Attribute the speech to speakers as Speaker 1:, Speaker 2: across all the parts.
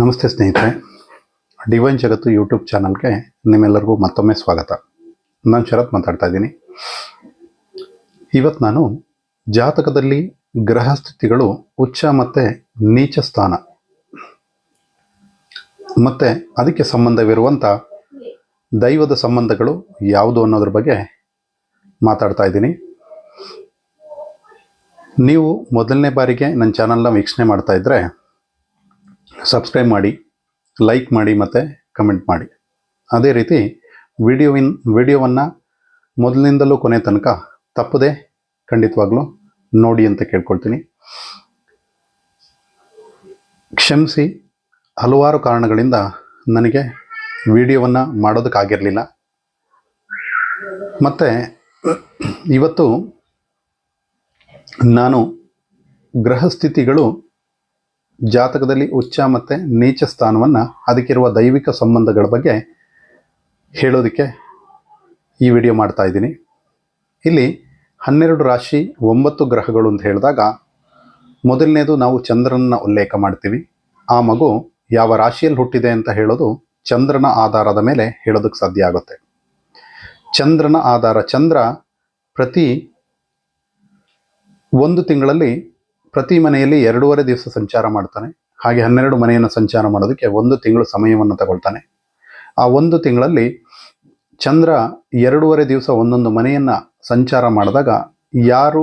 Speaker 1: ನಮಸ್ತೆ ಸ್ನೇಹಿತರೆ, ಡಿವೈನ್ ಜಗತ್ತು ಯೂಟ್ಯೂಬ್ ಚಾನಲ್ಗೆ ನಿಮ್ಮೆಲ್ಲರಿಗೂ ಮತ್ತೊಮ್ಮೆ ಸ್ವಾಗತ. ನಾನು ಶರತ್ ಮಾತಾಡ್ತಾ ಇದ್ದೀನಿ. ಇವತ್ತು ನಾನು ಜಾತಕದಲ್ಲಿ ಗ್ರಹಸ್ಥಿತಿಗಳು ಉಚ್ಚ ಮತ್ತು ನೀಚ ಸ್ಥಾನ. ಮತ್ತು ಅದಕ್ಕೆ ಸಂಬಂಧವಿರುವಂಥ ದೈವದ ಸಂಬಂಧಗಳು ಯಾವುದು ಅನ್ನೋದ್ರ ಬಗ್ಗೆ ಮಾತಾಡ್ತಾ ಇದ್ದೀನಿ. ನೀವು ಮೊದಲನೇ ಬಾರಿಗೆ ನನ್ನ ಚಾನಲ್ನ ವೀಕ್ಷಣೆ ಮಾಡ್ತಾ ಇದ್ದರೆ ಸಬ್ಸ್ಕ್ರೈಬ್ ಮಾಡಿ ಲೈಕ್ ಮಾಡಿ ಮತ್ತು ಕಮೆಂಟ್ ಮಾಡಿ. ಅದೇ ರೀತಿ ವಿಡಿಯೋವಿನ ವಿಡಿಯೋವನ್ನು ಮೊದಲಿನಿಂದಲೂ ಕೊನೆ ತನಕ ತಪ್ಪದೇ ಖಂಡಿತವಾಗ್ಲೂ ನೋಡಿ ಅಂತ ಕೇಳ್ಕೊಳ್ತೀನಿ. ಕ್ಷಮಿಸಿ, ಹಲವಾರು ಕಾರಣಗಳಿಂದ ನನಗೆ ವಿಡಿಯೋವನ್ನು ಮಾಡೋದಕ್ಕಾಗಿರಲಿಲ್ಲ. ಮತ್ತು, ಇವತ್ತು ನಾನು ಗ್ರಹಸ್ಥಿತಿಗಳು ಜಾತಕದಲ್ಲಿ ಉಚ್ಚ ಮತ್ತು ನೀಚ ಸ್ಥಾನವನ್ನು ಅದಕ್ಕಿರುವ ದೈವಿಕ ಸಂಬಂಧಗಳ ಬಗ್ಗೆ ಹೇಳೋದಕ್ಕೆ ಈ ವಿಡಿಯೋ ಮಾಡ್ತಾ ಇದ್ದೀನಿ. ಇಲ್ಲಿ ಹನ್ನೆರಡು ರಾಶಿ ಒಂಬತ್ತು ಗ್ರಹಗಳು ಅಂತ ಹೇಳಿದಾಗ ಮೊದಲನೇದು ನಾವು ಚಂದ್ರನ ಉಲ್ಲೇಖ ಮಾಡ್ತೀವಿ. ಆ ಮಗು ಯಾವ ರಾಶಿಯಲ್ಲಿ ಹುಟ್ಟಿದೆ ಅಂತ ಹೇಳೋದು ಚಂದ್ರನ ಆಧಾರದ ಮೇಲೆ ಹೇಳೋದಕ್ಕೆ ಸಾಧ್ಯ ಆಗುತ್ತೆ. ಚಂದ್ರನ ಆಧಾರ ಚಂದ್ರ ಪ್ರತಿ ಒಂದು ತಿಂಗಳಲ್ಲಿ ಪ್ರತಿ ಮನೆಯಲ್ಲಿ ಎರಡೂವರೆ ದಿವಸ ಸಂಚಾರ ಮಾಡ್ತಾನೆ. ಹಾಗೆ ಹನ್ನೆರಡು ಮನೆಯನ್ನು ಸಂಚಾರ ಮಾಡೋದಕ್ಕೆ ಒಂದು ತಿಂಗಳು ಸಮಯವನ್ನು ತಗೊಳ್ತಾನೆ. ಆ ಒಂದು ತಿಂಗಳಲ್ಲಿ ಚಂದ್ರ ಎರಡೂವರೆ ದಿವಸ ಒಂದೊಂದು ಮನೆಯನ್ನು ಸಂಚಾರ ಮಾಡಿದಾಗ ಯಾರು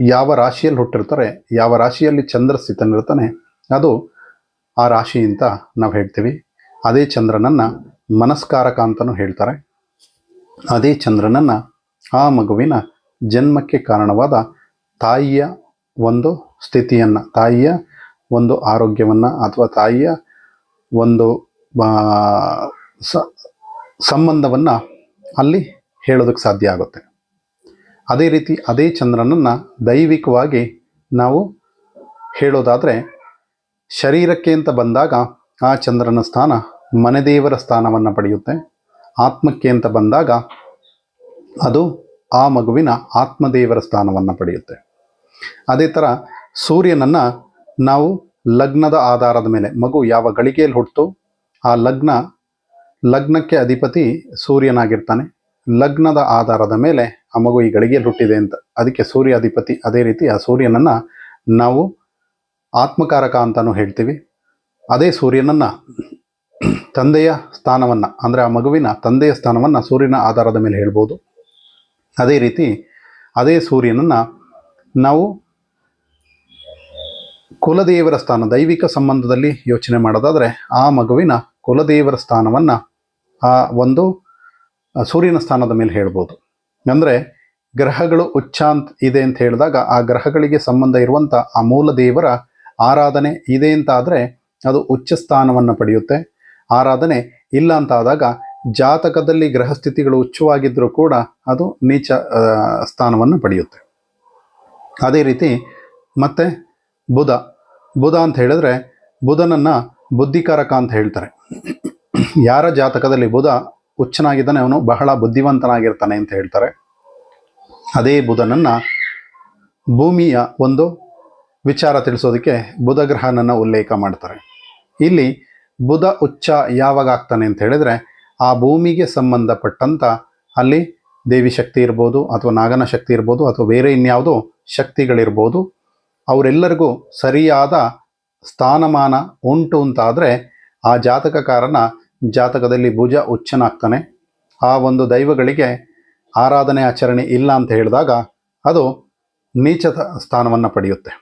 Speaker 1: ಯಾವ ರಾಶಿಯಲ್ಲಿ ಹುಟ್ಟಿರ್ತಾರೆ, ಯಾವ ರಾಶಿಯಲ್ಲಿ ಚಂದ್ರ ಸ್ಥಿತನಿರ್ತಾನೆ, ಅದು ಆ ರಾಶಿ ಅಂತ ನಾವು ಹೇಳ್ತೀವಿ. ಅದೇ ಚಂದ್ರನನ್ನು ಮನಸ್ಕಾರಕ ಅಂತಲೂ ಹೇಳ್ತಾರೆ. ಅದೇ ಚಂದ್ರನನ್ನು ಆ ಮಗುವಿನ ಜನ್ಮಕ್ಕೆ ಕಾರಣವಾದ ತಾಯಿಯ ಒಂದು ಸ್ಥಿತಿಯನ್ನು, ತಾಯಿಯ ಒಂದು ಆರೋಗ್ಯವನ್ನು ಅಥವಾ ತಾಯಿಯ ಒಂದು ಸಂಬಂಧವನ್ನು ಅಲ್ಲಿ ಹೇಳೋದಕ್ಕೆ ಸಾಧ್ಯ ಆಗುತ್ತೆ. ಅದೇ ರೀತಿ ಅದೇ ಚಂದ್ರನನ್ನು ದೈವಿಕವಾಗಿ ನಾವು ಹೇಳೋದಾದರೆ ಶರೀರಕ್ಕೆ ಅಂತ ಬಂದಾಗ ಆ ಚಂದ್ರನ ಸ್ಥಾನ ಮನೆದೇವರ ಸ್ಥಾನವನ್ನು ಪಡೆಯುತ್ತೆ. ಆತ್ಮಕ್ಕೆ ಅಂತ ಬಂದಾಗ ಅದು ಆ ಮಗುವಿನ ಆತ್ಮದೇವರ ಸ್ಥಾನವನ್ನು ಪಡೆಯುತ್ತೆ. ಅದೇ ಥರ ಸೂರ್ಯನನ್ನು ನಾವು ಲಗ್ನದ ಆಧಾರದ ಮೇಲೆ, ಮಗು ಯಾವ ಗಳಿಗೆಯಲ್ಲಿ ಹುಟ್ಟಿತು ಆ ಲಗ್ನ, ಲಗ್ನಕ್ಕೆ ಅಧಿಪತಿ ಸೂರ್ಯನಾಗಿರ್ತಾನೆ. ಲಗ್ನದ ಆಧಾರದ ಮೇಲೆ ಆ ಮಗು ಈ ಗಳಿಗೆಯಲ್ಲಿ ಹುಟ್ಟಿದೆ ಅಂತ. ಅದಕ್ಕೆ ಸೂರ್ಯ ಅಧಿಪತಿ ಅದೇ ರೀತಿ ಆ ಸೂರ್ಯನನ್ನು ನಾವು ಆತ್ಮಕಾರಕ ಅಂತಲೂ ಹೇಳ್ತೀವಿ. ಅದೇ ಸೂರ್ಯನನ್ನು ತಂದೆಯ ಸ್ಥಾನವನ್ನು, ಅಂದರೆ ಆ ಮಗುವಿನ ತಂದೆಯ ಸ್ಥಾನವನ್ನು ಸೂರ್ಯನ ಆಧಾರದ ಮೇಲೆ ಹೇಳ್ಬೋದು. ಅದೇ ರೀತಿ ಅದೇ ಸೂರ್ಯನನ್ನು ನಾವು ಕುಲದೇವರ ಸ್ಥಾನ, ದೈವಿಕ ಸಂಬಂಧದಲ್ಲಿ ಯೋಚನೆ ಮಾಡೋದಾದರೆ ಆ ಮಗುವಿನ ಕುಲದೇವರ ಸ್ಥಾನವನ್ನು ಆ ಒಂದು ಸೂರ್ಯನ ಸ್ಥಾನದ ಮೇಲೆ ಹೇಳ್ಬೋದು. ಅಂದರೆ ಗ್ರಹಗಳು ಉಚ್ಚಾಂತ್ ಇದೆ ಅಂತ ಹೇಳಿದಾಗ ಆ ಗ್ರಹಗಳಿಗೆ ಸಂಬಂಧ ಇರುವಂಥ ಆ ಮೂಲ ದೇವರ ಆರಾಧನೆ ಇದೆ ಅಂತ ಆದರೆ ಅದು ಉಚ್ಚ ಸ್ಥಾನವನ್ನು ಪಡೆಯುತ್ತೆ. ಆರಾಧನೆ ಇಲ್ಲ ಅಂತ ಆದಾಗ ಜಾತಕದಲ್ಲಿ ಗ್ರಹಸ್ಥಿತಿಗಳು ಉಚ್ಚವಾಗಿದ್ದರೂ ಕೂಡ ಅದು ನೀಚ ಸ್ಥಾನವನ್ನು ಪಡೆಯುತ್ತೆ. ಅದೇ ರೀತಿ ಮತ್ತೆ ಬುಧ. ಬುಧ ಅಂತ ಹೇಳಿದ್ರೆ ಬುಧನನ್ನು ಬುದ್ಧಿಕಾರಕ ಅಂತ ಹೇಳ್ತಾರೆ. ಯಾರ ಜಾತಕದಲ್ಲಿ ಬುಧ ಹುಚ್ಚನಾಗಿದ್ದಾನೆ ಅವನು ಬಹಳ ಬುದ್ಧಿವಂತನಾಗಿರ್ತಾನೆ ಅಂತ ಹೇಳ್ತಾರೆ. ಅದೇ ಬುಧನನ್ನು ಭೂಮಿಯ ಒಂದು ವಿಚಾರ ತಿಳಿಸೋದಕ್ಕೆ ಬುಧ ಗ್ರಹನನ್ನು ಉಲ್ಲೇಖ ಮಾಡ್ತಾರೆ. ಇಲ್ಲಿ ಬುಧ ಉಚ್ಚ ಯಾವಾಗ ಆಗ್ತಾನೆ ಅಂತ ಹೇಳಿದರೆ ಆ ಭೂಮಿಗೆ ಸಂಬಂಧಪಟ್ಟಂಥ ಅಲ್ಲಿ ದೇವಿ ಶಕ್ತಿ ಇರ್ಬೋದು ಅಥವಾ ನಾಗನ ಶಕ್ತಿ ಇರ್ಬೋದು ಅಥವಾ ಬೇರೆ ಇನ್ಯಾವುದೋ ಶಕ್ತಿಗಳಿರ್ಬೋದು, ಅವರೆಲ್ಲರಿಗೂ ಸರಿಯಾದ ಸ್ಥಾನಮಾನ ಉಂಟು ಅಂತಾದರೆ ಆ ಜಾತಕಕಾರನ ಜಾತಕದಲ್ಲಿ ಭುಜ ಉಚ್ಚನಾಗ್ತಾನೆ. ಆ ಒಂದು ದೈವಗಳಿಗೆ ಆರಾಧನೆ, ಆಚರಣೆ ಇಲ್ಲ ಅಂತ ಹೇಳಿದಾಗ ಅದು ನೀಚ ಸ್ಥಾನವನ್ನು ಪಡೆಯುತ್ತೆ.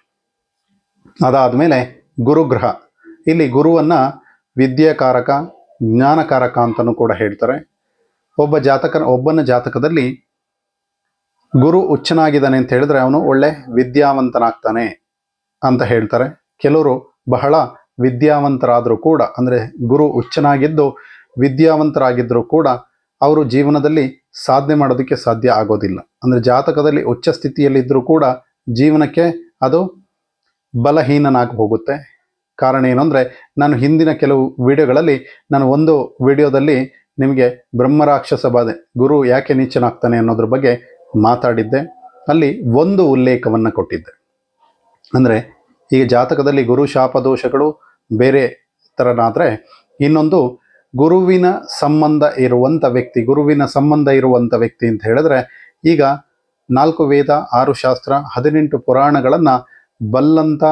Speaker 1: ಅದಾದಮೇಲೆ ಗುರುಗ್ರಹ. ಇಲ್ಲಿ ಗುರುವನ್ನು ವಿದ್ಯಾಕಾರಕ, ಜ್ಞಾನಕಾರಕ ಅಂತಲೂ ಕೂಡ ಹೇಳ್ತಾರೆ. ಒಬ್ಬ ಜಾತಕ ಒಬ್ಬನ ಜಾತಕದಲ್ಲಿ ಗುರು ಉಚ್ಚನಾಗಿದ್ದಾನೆ ಅಂತ ಹೇಳಿದ್ರೆ ಅವನು ಒಳ್ಳೆ ವಿದ್ಯಾವಂತನಾಗ್ತಾನೆ ಅಂತ ಹೇಳ್ತಾರೆ. ಕೆಲವರು ಬಹಳ ವಿದ್ಯಾವಂತರಾದರೂ ಕೂಡ, ಅಂದರೆ ಗುರು ಉಚ್ಚನಾಗಿದ್ದು ವಿದ್ಯಾವಂತರಾಗಿದ್ದರೂ ಕೂಡ ಅವರು ಜೀವನದಲ್ಲಿ ಸಾಧನೆ ಮಾಡೋದಕ್ಕೆ ಸಾಧ್ಯ ಆಗೋದಿಲ್ಲ. ಅಂದರೆ ಜಾತಕದಲ್ಲಿ ಉಚ್ಚ ಸ್ಥಿತಿಯಲ್ಲಿದ್ದರೂ ಕೂಡ ಜೀವನಕ್ಕೆ ಅದು ಬಲಹೀನನಾಗಿ ಹೋಗುತ್ತೆ ಕಾರಣ ಏನು ಅಂದರೆ ನಾನು ಹಿಂದಿನ ಕೆಲವು ವಿಡಿಯೋಗಳಲ್ಲಿ, ನಾನು ಒಂದು ವಿಡಿಯೋದಲ್ಲಿ ನಿಮಗೆ ಬ್ರಹ್ಮರಾಕ್ಷಸ ಬಾಧೆ. ಗುರು ಯಾಕೆ ನೀಚನಾಗ್ತಾನೆ ಅನ್ನೋದ್ರ ಬಗ್ಗೆ ಮಾತಾಡಿದ್ದೆ. ಅಲ್ಲಿ ಒಂದು ಉಲ್ಲೇಖವನ್ನು ಕೊಟ್ಟಿದ್ದೆ. ಅಂದರೆ ಈಗ ಜಾತಕದಲ್ಲಿ ಗುರು ಶಾಪ ದೋಷಗಳು ಬೇರೆ ಥರನಾದರೆ ಇನ್ನೊಂದು ಗುರುವಿನ ಸಂಬಂಧ ಇರುವಂಥ ವ್ಯಕ್ತಿ, ಗುರುವಿನ ಸಂಬಂಧ ಇರುವಂಥ ವ್ಯಕ್ತಿ ಅಂತ ಹೇಳಿದ್ರೆ ಈಗ ನಾಲ್ಕು ವೇದ, ಆರು ಶಾಸ್ತ್ರ, ಹದಿನೆಂಟು ಪುರಾಣಗಳನ್ನು ಬಲ್ಲಂಥ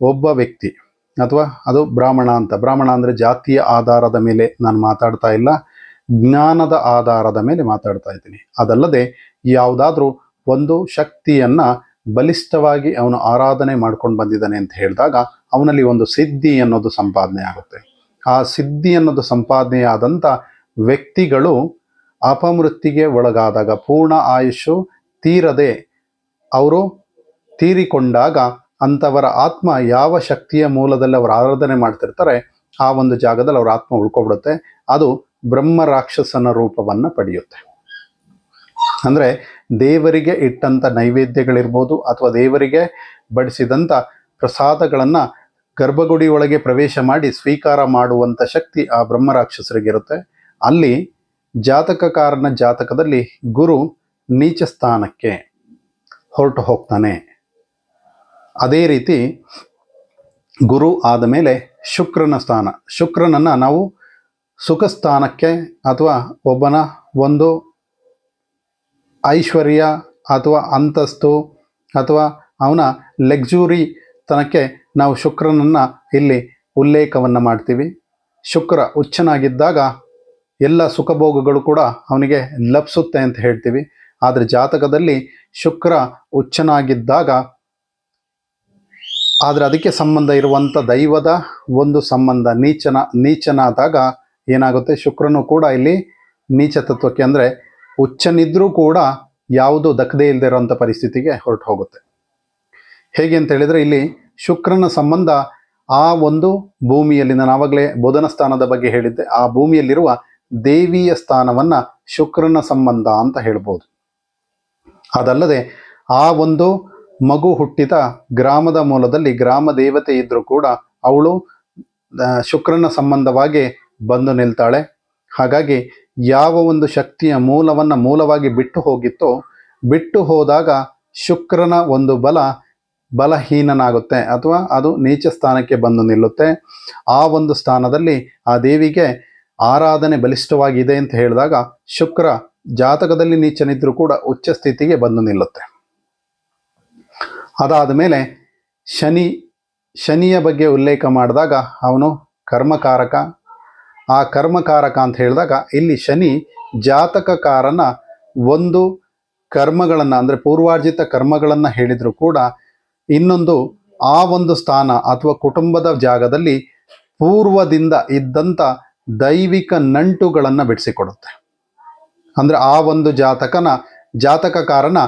Speaker 1: ಒಬ್ಬ ವ್ಯಕ್ತಿ, ಅಥವಾ ಅದು ಬ್ರಾಹ್ಮಣ ಅಂತ. ಬ್ರಾಹ್ಮಣ ಅಂದರೆ ಜಾತಿಯ ಆಧಾರದ ಮೇಲೆ ನಾನು ಮಾತಾಡ್ತಾ ಇಲ್ಲ. ಜ್ಞಾನದ ಆಧಾರದ ಮೇಲೆ ಮಾತಾಡ್ತಾ ಇದ್ದೀನಿ. ಅದಲ್ಲದೆ ಯಾವುದಾದ್ರೂ ಒಂದು ಶಕ್ತಿಯನ್ನು ಬಲಿಷ್ಠವಾಗಿ ಅವನು ಆರಾಧನೆ ಮಾಡ್ಕೊಂಡು ಬಂದಿದ್ದಾನೆ ಅಂತ ಹೇಳಿದಾಗ ಅವನಲ್ಲಿ ಒಂದು ಸಿದ್ಧಿ ಅನ್ನೋದು ಸಂಪಾದನೆ ಆಗುತ್ತೆ. ಆ ಸಿದ್ಧಿ ಅನ್ನೋದು ಸಂಪಾದನೆ ಆದಂಥ ವ್ಯಕ್ತಿಗಳು ಅಪಮೃತ್ತಿಗೆ ಒಳಗಾದಾಗ ಪೂರ್ಣ ಆಯುಷು ತೀರದೆ ಅವರು ತೀರಿಕೊಂಡಾಗ ಅಂಥವರ ಆತ್ಮ ಯಾವ ಶಕ್ತಿಯ ಮೂಲದಲ್ಲಿ ಅವರು ಆರಾಧನೆ ಮಾಡ್ತಿರ್ತಾರೆ ಆ ಒಂದು ಜಾಗದಲ್ಲಿ ಅವರ ಆತ್ಮ ಉಳ್ಕೊಬಿಡುತ್ತೆ. ಅದು ಬ್ರಹ್ಮ ರಾಕ್ಷಸನ ರೂಪವನ್ನು ಪಡೆಯುತ್ತೆ. ಅಂದರೆ ದೇವರಿಗೆ ಇಟ್ಟಂಥ ನೈವೇದ್ಯಗಳಿರ್ಬೋದು ಅಥವಾ ದೇವರಿಗೆ ಬಡಿಸಿದಂಥ ಪ್ರಸಾದಗಳನ್ನು ಗರ್ಭಗುಡಿ ಒಳಗೆ ಪ್ರವೇಶ ಮಾಡಿ ಸ್ವೀಕಾರ ಮಾಡುವಂಥ ಶಕ್ತಿ ಆ ಬ್ರಹ್ಮ ರಾಕ್ಷಸರಿಗಿರುತ್ತೆ. ಅಲ್ಲಿ ಜಾತಕಕಾರನ ಜಾತಕದಲ್ಲಿ ಗುರು ನೀಚ ಸ್ಥಾನಕ್ಕೆ ಹೊರಟು ಹೋಗ್ತಾನೆ. ಅದೇ ರೀತಿ ಗುರು ಆದ ಮೇಲೆ ಶುಕ್ರನ ಸ್ಥಾನ. ಶುಕ್ರನನ್ನು ನಾವು ಸುಖ ಸ್ಥಾನಕ್ಕೆ ಅಥವಾ ಒಬ್ಬನ ಒಂದು ಐಶ್ವರ್ಯ ಅಥವಾ ಅಂತಸ್ತು ಅಥವಾ ಅವನ ಲಕ್ಸುರಿ ತನಕ್ಕೆ ನಾವು ಶುಕ್ರನನ್ನು ಇಲ್ಲಿ ಉಲ್ಲೇಖವನ್ನು ಮಾಡ್ತೀವಿ. ಶುಕ್ರ ಉಚ್ಚನಾಗಿದ್ದಾಗ ಎಲ್ಲ ಸುಖಭೋಗಗಳು ಕೂಡ ಅವನಿಗೆ ಲಭಿಸುತ್ತೆ ಅಂತ ಹೇಳ್ತೀವಿ. ಆದರೆ ಜಾತಕದಲ್ಲಿ ಶುಕ್ರ ಉಚ್ಚನಾಗಿದ್ದಾಗ ಆದರೆ ಅದಕ್ಕೆ ಸಂಬಂಧ ಇರುವಂಥ ದೈವದ ಒಂದು ಸಂಬಂಧ ನೀಚನ ನೀಚನಾದಾಗ ಏನಾಗುತ್ತೆ? ಶುಕ್ರನು ಕೂಡ ಇಲ್ಲಿ ನೀಚ ತತ್ವಕ್ಕೆ ಅಂದರೆ ಉಚ್ಚನಿದ್ರೂ ಕೂಡ ಯಾವುದು ದಕ್ಕದೇ ಇಲ್ಲದೆ ಇರೋಂಥ ಪರಿಸ್ಥಿತಿಗೆ ಹೊರಟು ಹೋಗುತ್ತೆ. ಹೇಗೆ ಅಂತ ಹೇಳಿದರೆ ಇಲ್ಲಿ ಶುಕ್ರನ ಸಂಬಂಧ ಆ ಒಂದು ಭೂಮಿಯಲ್ಲಿ ನಾನು ಆವಾಗಲೇ ಬೋಧನ ಸ್ಥಾನದ ಬಗ್ಗೆ ಹೇಳಿದ್ದೆ. ಆ ಭೂಮಿಯಲ್ಲಿರುವ ದೇವಿಯ ಸ್ಥಾನವನ್ನು ಶುಕ್ರನ ಸಂಬಂಧ ಅಂತ ಹೇಳ್ಬೋದು. ಅದಲ್ಲದೆ ಆ ಒಂದು ಮಗು ಹುಟ್ಟಿದ ಗ್ರಾಮದ ಮೂಲದಲ್ಲಿ ಗ್ರಾಮ ದೇವತೆ ಇದ್ದರೂ ಕೂಡ ಅವಳು ಶುಕ್ರನ ಸಂಬಂಧವಾಗಿ ಬಂದು ನಿಲ್ತಾಳೆ. ಹಾಗಾಗಿ ಯಾವ ಒಂದು ಶಕ್ತಿಯ ಮೂಲವನ್ನು ಮೂಲವಾಗಿ ಬಿಟ್ಟು ಹೋಗಿತ್ತೋ, ಬಿಟ್ಟು ಹೋದಾಗ ಶುಕ್ರನ ಒಂದು ಬಲ ಬಲಹೀನನಾಗುತ್ತೆ ಅಥವಾ ಅದು ನೀಚ ಸ್ಥಾನಕ್ಕೆ ಬಂದು ನಿಲ್ಲುತ್ತೆ. ಆ ಒಂದು ಸ್ಥಾನದಲ್ಲಿ ಆ ದೇವಿಗೆ ಆರಾಧನೆ ಬಲಿಷ್ಠವಾಗಿದೆ ಅಂತ ಹೇಳಿದಾಗ ಶುಕ್ರ ಜಾತಕದಲ್ಲಿ ನೀಚನಿದ್ರೂ ಕೂಡ ಉಚ್ಚ ಸ್ಥಿತಿಗೆ ಬಂದು ನಿಲ್ಲುತ್ತೆ. ಅದಾದ ಮೇಲೆ ಶನಿ, ಶನಿಯ ಬಗ್ಗೆ ಉಲ್ಲೇಖ ಮಾಡಿದಾಗ ಅವನು ಕರ್ಮಕಾರಕ ಆ ಕರ್ಮಕಾರಕ ಅಂತ ಹೇಳಿದಾಗ ಇಲ್ಲಿ ಶನಿ ಜಾತಕಕಾರನ ಒಂದು ಕರ್ಮಗಳನ್ನು, ಅಂದರೆ ಪೂರ್ವಾರ್ಜಿತ ಕರ್ಮಗಳನ್ನು ಹೇಳಿದರೂ ಕೂಡ ಇನ್ನೊಂದು ಆ ಒಂದು ಸ್ಥಾನ ಅಥವಾ ಕುಟುಂಬದ ಜಾಗದಲ್ಲಿ ಪೂರ್ವದಿಂದ ಇದ್ದಂಥ ದೈವಿಕ ನಂಟುಗಳನ್ನು ಬಿಡಿಸಿಕೊಡುತ್ತೆ. ಅಂದರೆ ಆ ಒಂದು ಜಾತಕನ, ಜಾತಕಕಾರನ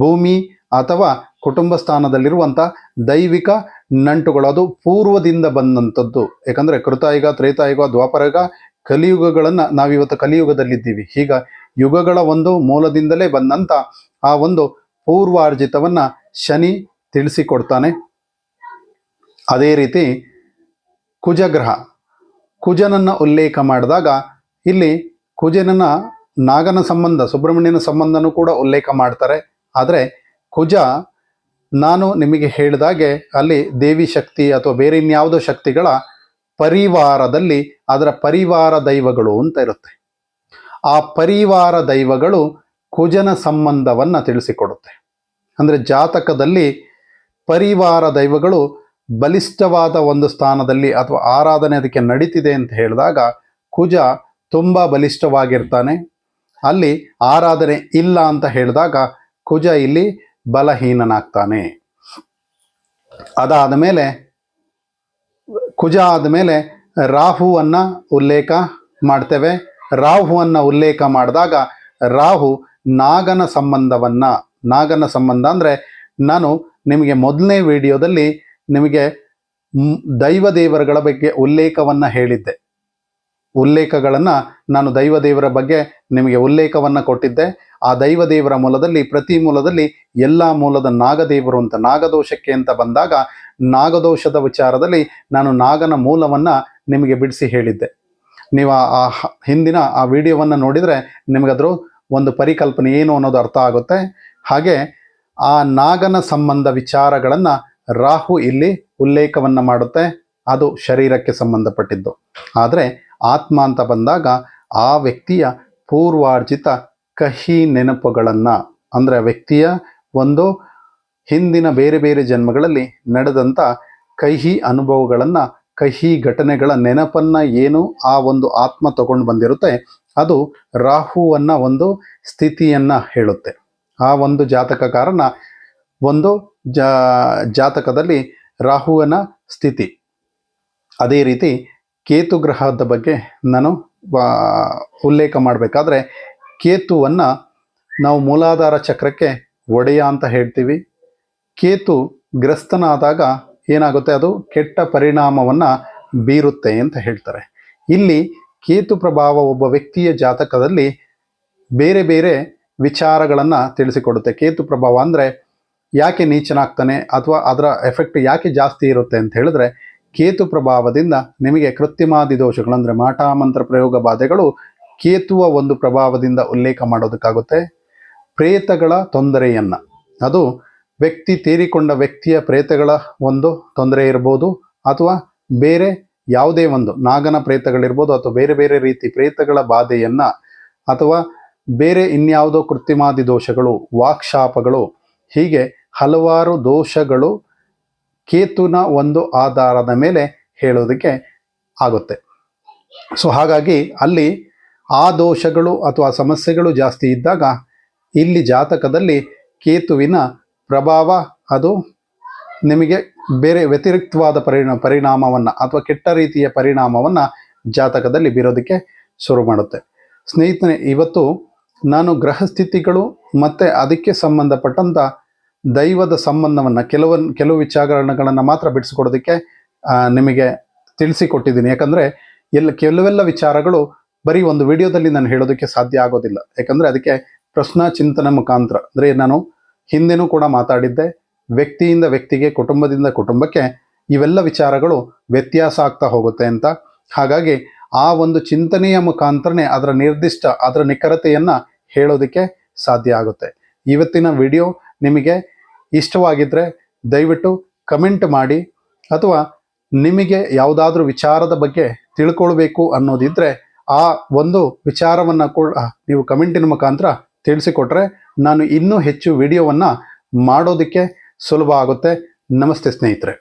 Speaker 1: ಭೂಮಿ ಅಥವಾ ಕುಟುಂಬ ಸ್ಥಾನದಲ್ಲಿರುವಂಥ ದೈವಿಕ ನಂಟುಗಳು ಅದು ಪೂರ್ವದಿಂದ ಬಂದಂಥದ್ದು. ಯಾಕಂದರೆ ಕೃತಾಯುಗ, ತ್ರೇತಾಯುಗ, ದ್ವಾಪರಯುಗ ಕಲಿಯುಗಗಳನ್ನು ನಾವಿವತ್ತು ಕಲಿಯುಗದಲ್ಲಿದ್ದೀವಿ. ಈಗ ಯುಗಗಳ ಒಂದು ಮೂಲದಿಂದಲೇ ಬಂದಂಥ ಆ ಒಂದು ಪೂರ್ವಾರ್ಜಿತವನ್ನು ಶನಿ ತಿಳಿಸಿಕೊಡ್ತಾನೆ. ಅದೇ ರೀತಿ ಕುಜಗ್ರಹ, ಕುಜನನ್ನು ಉಲ್ಲೇಖ ಮಾಡಿದಾಗ ಇಲ್ಲಿ ಕುಜನನ ನಾಗನ ಸಂಬಂಧ, ಸುಬ್ರಹ್ಮಣ್ಯನ ಸಂಬಂಧನೂ ಕೂಡ ಉಲ್ಲೇಖ ಮಾಡ್ತಾರೆ. ಆದರೆ ಕುಜ ನಾನು ನಿಮಗೆ ಹೇಳಿದಾಗೆ ಅಲ್ಲಿ ದೇವಿ ಶಕ್ತಿ ಅಥವಾ ಬೇರೆ ಇನ್ಯಾವುದೋ ಶಕ್ತಿಗಳ ಪರಿವಾರದಲ್ಲಿ ಅದರ ಪರಿವಾರ ದೈವಗಳು ಅಂತ ಇರುತ್ತೆ. ಆ ಪರಿವಾರ ದೈವಗಳು ಕುಜನ ಸಂಬಂಧವನ್ನು ತಿಳಿಸಿಕೊಡುತ್ತೆ. ಅಂದರೆ ಜಾತಕದಲ್ಲಿ ಪರಿವಾರ ದೈವಗಳು ಬಲಿಷ್ಠವಾದ ಒಂದು ಸ್ಥಾನದಲ್ಲಿ ಅಥವಾ ಆರಾಧನೆ ಅದಕ್ಕೆ ನಡೀತಿದೆ ಅಂತ ಹೇಳಿದಾಗ ಕುಜ ತುಂಬ ಬಲಿಷ್ಠವಾಗಿರ್ತಾನೆ. ಅಲ್ಲಿ ಆರಾಧನೆ ಇಲ್ಲ ಅಂತ ಹೇಳಿದಾಗ ಕುಜ ಇಲ್ಲಿ ಬಲಹೀನನಾಗ್ತಾನೆ. ಅದಾದ ಮೇಲೆ, ಕುಜ ಆದಮೇಲೆ ರಾಹುವನ್ನು ಉಲ್ಲೇಖ ಮಾಡ್ತೇವೆ. ರಾಹುವನ್ನು ಉಲ್ಲೇಖ ಮಾಡಿದಾಗ ರಾಹು ನಾಗನ ಸಂಬಂಧವನ್ನು, ನಾಗನ ಸಂಬಂಧ ಅಂದರೆ ನಾನು ನಿಮಗೆ ಮೊದಲನೇ ವಿಡಿಯೋದಲ್ಲಿ ನಿಮಗೆ ದೈವ ದೇವರುಗಳ ಬಗ್ಗೆ ಉಲ್ಲೇಖವನ್ನು ಹೇಳಿದ್ದೆ. ಉಲ್ಲೇಖಗಳನ್ನು ನಾನು ದೈವ ದೇವರ ಬಗ್ಗೆ ನಿಮಗೆ ಉಲ್ಲೇಖವನ್ನು ಕೊಟ್ಟಿದ್ದೆ. ಆ ದೈವ ದೇವರ ಮೂಲದಲ್ಲಿ, ಪ್ರತಿ ಮೂಲದಲ್ಲಿ ಎಲ್ಲ ಮೂಲದ ನಾಗದೇವರು ಅಂತ, ನಾಗದೋಷಕ್ಕೆ ಅಂತ ಬಂದಾಗ ನಾಗದೋಷದ ವಿಚಾರದಲ್ಲಿ ನಾನು ನಾಗನ ಮೂಲವನ್ನು ನಿಮಗೆ ಬಿಡಿಸಿ ಹೇಳಿದ್ದೆ. ನೀವು ಆ- ಹಿಂದಿನ ಆ ವಿಡಿಯೋವನ್ನು ನೋಡಿದರೆ ನಿಮಗದ್ರ ಒಂದು ಪರಿಕಲ್ಪನೆ ಏನು ಅನ್ನೋದು ಅರ್ಥ ಆಗುತ್ತೆ. ಹಾಗೆ ಆ ನಾಗನ ಸಂಬಂಧ ವಿಚಾರಗಳನ್ನು ರಾಹು ಇಲ್ಲಿ ಉಲ್ಲೇಖವನ್ನು ಮಾಡುತ್ತೆ. ಅದು ಶರೀರಕ್ಕೆ ಸಂಬಂಧಪಟ್ಟಿದ್ದು. ಆದರೆ ಆತ್ಮ ಅಂತ ಬಂದಾಗ ಆ ವ್ಯಕ್ತಿಯ ಪೂರ್ವಾರ್ಜಿತ ಕಹಿ ನೆನಪುಗಳನ್ನು, ಅಂದರೆ ವ್ಯಕ್ತಿಯ ಒಂದು ಹಿಂದಿನ ಬೇರೆ ಬೇರೆ ಜನ್ಮಗಳಲ್ಲಿ ನಡೆದಂಥ ಕಹಿ ಅನುಭವಗಳನ್ನು, ಕಹಿ ಘಟನೆಗಳ ನೆನಪನ್ನ ಏನು ಆ ಒಂದು ಆತ್ಮ ತಗೊಂಡು ಬಂದಿರುತ್ತೆ, ಅದು ರಾಹುವನ್ನ ಒಂದು ಸ್ಥಿತಿಯನ್ನ ಹೇಳುತ್ತೆ. ಆ ಒಂದು ಜಾತಕ ಕಾರಣ ಒಂದು ಜಾತಕದಲ್ಲಿ ರಾಹುವನ ಸ್ಥಿತಿ. ಅದೇ ರೀತಿ ಕೇತು ಗ್ರಹದ ಬಗ್ಗೆ ನಾನು ಉಲ್ಲೇಖ ಮಾಡಬೇಕಾದ್ರೆ ಕೇತುವನ್ನು ನಾವು ಮೂಲಾಧಾರ ಚಕ್ರಕ್ಕೆ ಒಡೆಯ ಅಂತ ಹೇಳ್ತೀವಿ. ಕೇತು ಗ್ರಸ್ತನಾದಾಗ ಏನಾಗುತ್ತೆ? ಅದು ಕೆಟ್ಟ ಪರಿಣಾಮವನ್ನು ಬೀರುತ್ತೆ ಅಂತ ಹೇಳ್ತಾರೆ. ಇಲ್ಲಿ ಕೇತು ಪ್ರಭಾವ ಒಬ್ಬ ವ್ಯಕ್ತಿಯ ಜಾತಕದಲ್ಲಿ ಬೇರೆ ಬೇರೆ ವಿಚಾರಗಳನ್ನು ತಿಳಿಸಿಕೊಡುತ್ತೆ. ಕೇತು ಪ್ರಭಾವ ಅಂದರೆ ಯಾಕೆ ನೀಚನಾಗ್ತಾನೆ? ಅಥವಾ ಅದರ ಎಫೆಕ್ಟ್ ಯಾಕೆ ಜಾಸ್ತಿ ಇರುತ್ತೆ ಅಂತ ಹೇಳಿದ್ರೆ ಕೇತು ಪ್ರಭಾವದಿಂದ ನಿಮಗೆ ಕೃತ್ರಿಮಾದಿ ದೋಷಗಳು, ಅಂದರೆ ಮಾಟ ಮಂತ್ರ ಪ್ರಯೋಗ ಬಾಧೆಗಳು ಕೇತುವ ಒಂದು ಪ್ರಭಾವದಿಂದ ಉಲ್ಲೇಖ ಮಾಡೋದಕ್ಕಾಗುತ್ತೆ. ಪ್ರೇತಗಳ ತೊಂದರೆಯನ್ನು. ಅದು ವ್ಯಕ್ತಿ ತೀರಿಕೊಂಡ ವ್ಯಕ್ತಿಯ ಪ್ರೇತಗಳ ಒಂದು ತೊಂದರೆ ಇರ್ಬೋದು, ಅಥವಾ ಬೇರೆ ಯಾವುದೇ ಒಂದು ನಾಗನ ಪ್ರೇತಗಳಿರ್ಬೋದು, ಅಥವಾ ಬೇರೆ ಬೇರೆ ರೀತಿ ಪ್ರೇತಗಳ ಬಾಧೆಯನ್ನು, ಅಥವಾ ಬೇರೆ ಇನ್ಯಾವುದೋ ಕೃತ್ರಿಮಾದಿ ದೋಷಗಳು, ವಾಕ್ಶಾಪಗಳು, ಹೀಗೆ ಹಲವಾರು ದೋಷಗಳು ಕೇತುನ ಒಂದು ಆಧಾರದ ಮೇಲೆ ಹೇಳೋದಕ್ಕೆ ಆಗುತ್ತೆ. ಸೊ ಹಾಗಾಗಿ ಅಲ್ಲಿ ಆ ದೋಷಗಳು ಅಥವಾ ಸಮಸ್ಯೆಗಳು ಜಾಸ್ತಿ ಇದ್ದಾಗ ಇಲ್ಲಿ ಜಾತಕದಲ್ಲಿ ಕೇತುವಿನ ಪ್ರಭಾವ ಅದು ನಿಮಗೆ ಬೇರೆ ವ್ಯತಿರಿಕ್ತವಾದ ಪರಿಣಾಮ ಪರಿಣಾಮವನ್ನು ಅಥವಾ ಕೆಟ್ಟ ರೀತಿಯ ಪರಿಣಾಮವನ್ನು ಜಾತಕದಲ್ಲಿ ಬೀರೋದಕ್ಕೆ ಶುರು ಮಾಡುತ್ತೆ. ಸ್ನೇಹಿತನೇ ಇವತ್ತು ನಾನು ಗ್ರಹಸ್ಥಿತಿಗಳು ಮತ್ತು ಅದಕ್ಕೆ ಸಂಬಂಧಪಟ್ಟಂಥ ದೈವದ ಸಂಬಂಧವನ್ನು ಕೆಲವೊಂದು ಕೆಲವು ವಿಚಾರಗಳನ್ನು ಮಾತ್ರ ಬಿಡಿಸ್ಕೊಡೋದಕ್ಕೆ ನಿಮಗೆ ತಿಳಿಸಿಕೊಟ್ಟಿದ್ದೀನಿ. ಯಾಕಂದರೆ, ಎಲ್ಲ, ಕೆಲವೆಲ್ಲ ವಿಚಾರಗಳು ಬರೀ ಒಂದು ವಿಡಿಯೋದಲ್ಲಿ ನಾನು ಹೇಳೋದಕ್ಕೆ ಸಾಧ್ಯ ಆಗೋದಿಲ್ಲ. ಯಾಕಂದರೆ, ಅದಕ್ಕೆ ಪ್ರಶ್ನಾ ಚಿಂತನೆ ಮುಖಾಂತರ. ಅಂದರೆ, ನಾನು ಹಿಂದೆನೂ ಕೂಡ ಮಾತಾಡಿದ್ದೆ. ವ್ಯಕ್ತಿಯಿಂದ ವ್ಯಕ್ತಿಗೆ, ಕುಟುಂಬದಿಂದ ಕುಟುಂಬಕ್ಕೆ ಇವೆಲ್ಲ ವಿಚಾರಗಳು ವ್ಯತ್ಯಾಸ ಆಗ್ತಾ ಹೋಗುತ್ತೆ ಅಂತ. ಹಾಗಾಗಿ, ಆ ಒಂದು ಚಿಂತನೆಯ ಮುಖಾಂತರನೇ ಅದರ ನಿರ್ದಿಷ್ಟ, ಅದರ ನಿಖರತೆಯನ್ನು ಹೇಳೋದಕ್ಕೆ ಸಾಧ್ಯ ಆಗುತ್ತೆ. ಇವತ್ತಿನ ವಿಡಿಯೋ ನಿಮಗೆ ಇಷ್ಟವಾಗಿದ್ದರೆ ದಯವಿಟ್ಟು ಕಮೆಂಟ್ ಮಾಡಿ ಅಥವಾ ನಿಮಗೆ ಯಾವುದಾದ್ರೂ ವಿಚಾರದ ಬಗ್ಗೆ ತಿಳ್ಕೊಳ್ಬೇಕು ಅನ್ನೋದಿದ್ರೆ ಆ ಒಂದು ವಿಚಾರವನ್ನು ಕೂಡ ನೀವು ಕಮೆಂಟಿನ ಮುಖಾಂತರ ತಿಳಿಸಿಕೊಟ್ರೆ ನಾನು ಇನ್ನೂ ಹೆಚ್ಚು ವಿಡಿಯೋವನ್ನು ಮಾಡೋದಕ್ಕೆ ಸುಲಭ ಆಗುತ್ತೆ. ನಮಸ್ತೆ ಸ್ನೇಹಿತರೆ.